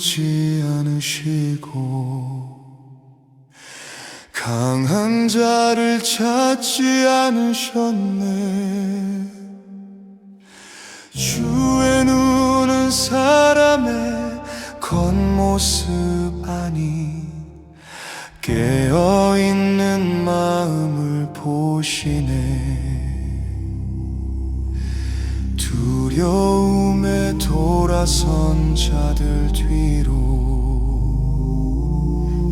부르지 않으시고 강한 자를 찾지 않으셨네. 주의 눈은 사람의 겉모습 아니 깨어있는 마음을 보시네. 두려움 에 돌아선 자들 뒤로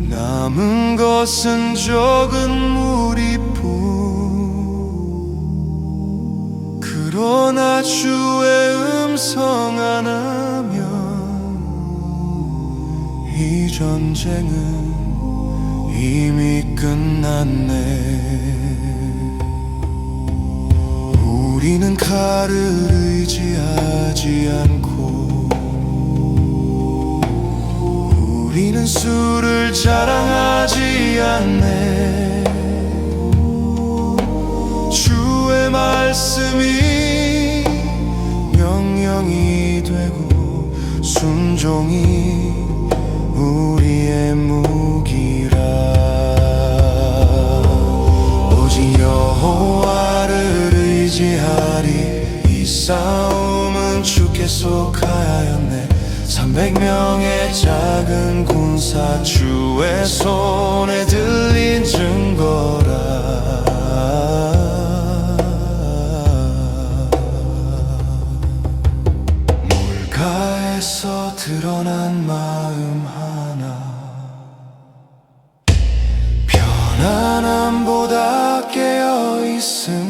남은 것은 적은 무리뿐 그러나 주의 음성 하나면 이 전쟁은 이미 끝났네 칼을 의지하지 않고 우리는 술을 자랑하지 않네. 주의 말씀이 명령이 되고 순종이 우리의 싸움은 주께 속하였네. 300명의 작은 군사 주의 손에 들린 증거라. 물가에서 드러난 마음 하나. 편안함보다 깨어있음